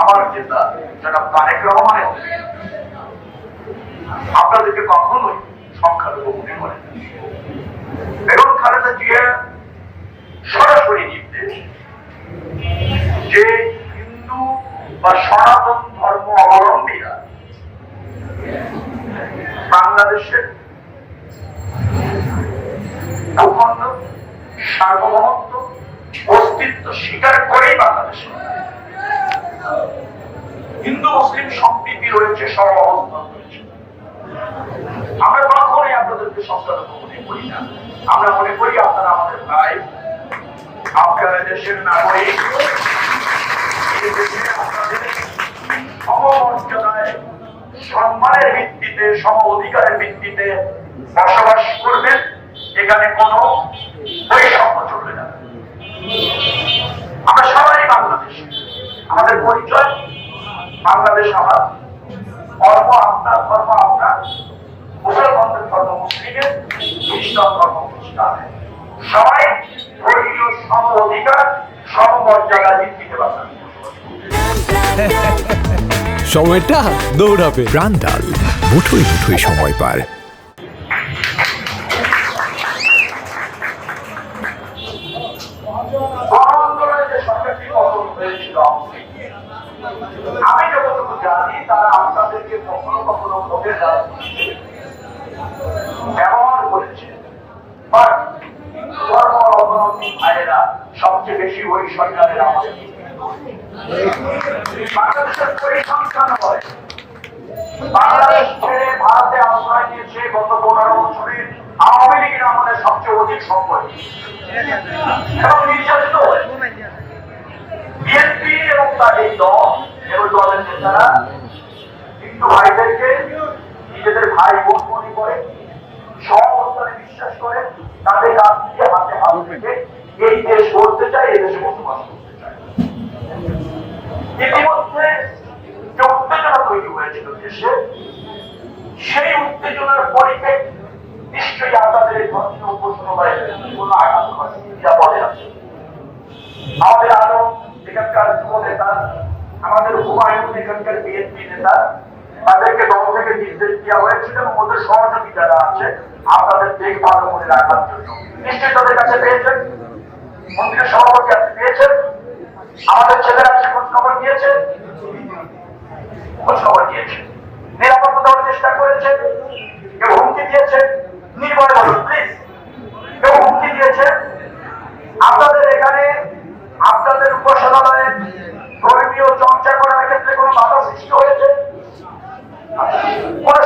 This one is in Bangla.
আমার চিন্তা যেটা তারেক রহমানের আপনাদেরকে কখনোই সংখ্যালঘু মনে করেন বেগম খালেদা জিয়া সরাসরি নির্দেশ যে হিন্দু বা সনাতন ধর্ম অবলম্বীরা বাংলাদেশের ভূখণ্ড সার্বভৌমত্ব অস্তিত্ব স্বীকার করেই বাংলাদেশে। হিন্দু, মুসলিম সম্প্রীতি রয়েছে সমাবস্থান রয়েছে আমরা কখনোই আপনাদেরকে সংখ্যালঘু মনে করি না। আমরা মনে করি আপনারা আমাদের ভাই, আপনারা দেশের নাগরিক। সম্মানের ভিত্তিতে, সম অধিকারের ভিত্তিতে বসবাস করবেন। এখানে কোনো বৈষম্য চলবে না। আমরা সবাই বাংলাদেশ। আমাদের পরিচয় বাংলাদেশ আমার ধর্ম আপনার ধর্ম আপনার মুসলমানদের ধর্ম, মুসলিমের খ্রিস্টান ধর্ম খ্রিস্টানের সবাই ধর্মীয় সম অধিকার সমমর্যাদা ভিত্তিতে বাঁচানো সময়টা দৌড়াবে। প্রাণডাল মুঠোই মুঠোই সময় পার। আমি যতটুকু জানি, তারা আপনাদেরকে কখনো কখনো ব্যবহার করেছে। সবচেয়ে বেশি ওই সরকারের আমাদের বাংলাদেশের পরিসংখ্যান হয় বাংলাদেশ ছেড়ে ভারতে আশ্রয় নিয়েছে গত পনেরো বছরে আওয়ামী লীগের আমাদের সবচেয়ে অধিক সম্পত্তি এবং নির্যাতিত বিএনপি এবং তার দল এবং দলের নেতারা হিন্দু ভাইদেরকে নিজেদের ভাই বোন মনে করে সহবস্থানে বিশ্বাস করে, তাদের কাছ থেকে হাতে হাত রেখে এই দেশ গড়তে চায়, এই দেশে বসবাস করতে চায়। ইতিমধ্যে যে উত্তেজনা তৈরি হয়েছিল দেশে সেই উত্তেজনার পরিপ্রেক্ষিতে নিশ্চয়ই আপনাদের এই ধর্মীয় উপাসনালয়ে কোনো আঘাত ঘটে নিরাপদে আছে আমাদের আরও এখানকার যুব নেতা আমাদের হুমায়ুন এখানকার বিএনপি নেতা, তাদেরকে দল থেকে নির্দেশ দেওয়া হয়েছিল এবং ওদের সহযোগী যারা আছে আপনাদের দেখভাল করে রাখার জন্য নিশ্চয়ই তাদের কাছে পেয়েছেন মন্ত্রীর সভাপতি আপনি পেয়েছেন আমাদের ছেলেরা সে খোঁজ খবর দিয়েছে খোঁজ খবর দিয়েছে নিরাপত্তা দেওয়ার চেষ্টা করেছে। ধর্মীয় চর্চা করার ক্ষেত্রে কোনো বাধা সৃষ্টি হয়েছে? কোন